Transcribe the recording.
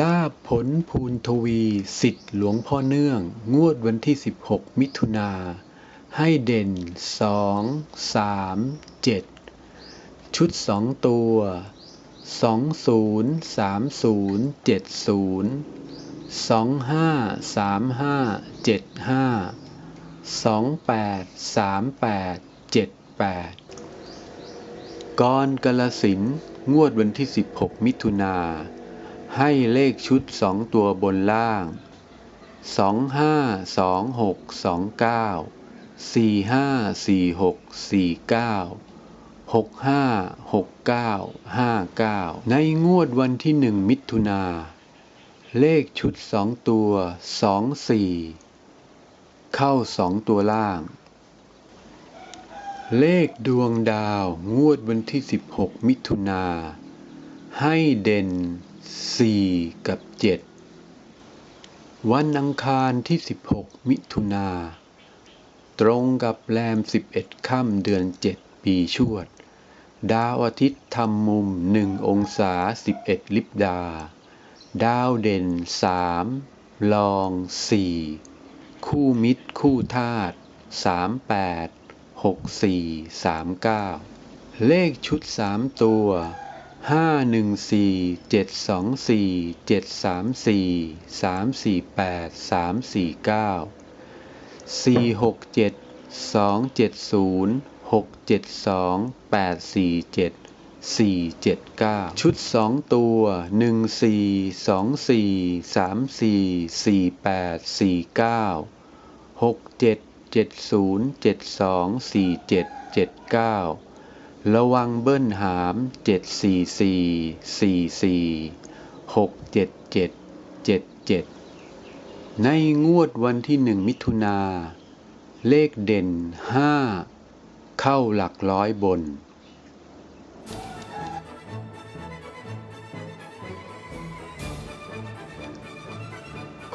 ลาบผลภูนทวีสิทธิ์หลวงพ่อเนื่อง งวดวันที่ 16 มิถุนา ให้เด่น 2 3 7 ชุด 2 ตัว 20 30 70 25 35 75 28 38 78 กรกลสินงวดวันที่ 16 มิถุนา ให้เลขชุด2ตัวบนล่าง 25 26 29 45 46 49 65 69 59 ในงวดวันที่1มิถุนา เลขชุด2ตัว24เข้า2ตัวล่าง เลขดวงดาวงวดวันที่ 16 มิถุนา ให้เด่น 4 กับ 7 วันอังคารที่ 16 มิถุนา ตรงกับแรม 11 ค่ำเดือน 7 ปีชวด ดาวอาทิตย์ทำมุม 1 องศา 11 ลิบดา ดาวเด่น 3 ลอง 4 คู่มิตรคู่ธาตุ38 64 39 เลขชุด 3 ตัว ห้าหนึ่งสี่เจ็ดสองสี่เจ็ดสามสี่สามสี่แปดสามสี่เก้าสี่หกเจ็ดสองเจ็ดศูนย์หกเจ็ดสองแปดสี่เจ็ดสี่เจ็ดเก้าชุดสองตัวหนึ่งสี่สองสี่สามสี่สี่แปดสี่เก้าหกเจ็ดเจ็ดศูนย์เจ็ดสองสี่เจ็ดเจ็ดเก้า ระวังเบิ้ลหามเจ็ดสี่สี่สี่สี่หกเจ็ดเจ็ดเจ็ดเจ็ดในงวดวันที่หนึ่งมิถุนา เลขเด่นห้าเข้าหลักร้อยบน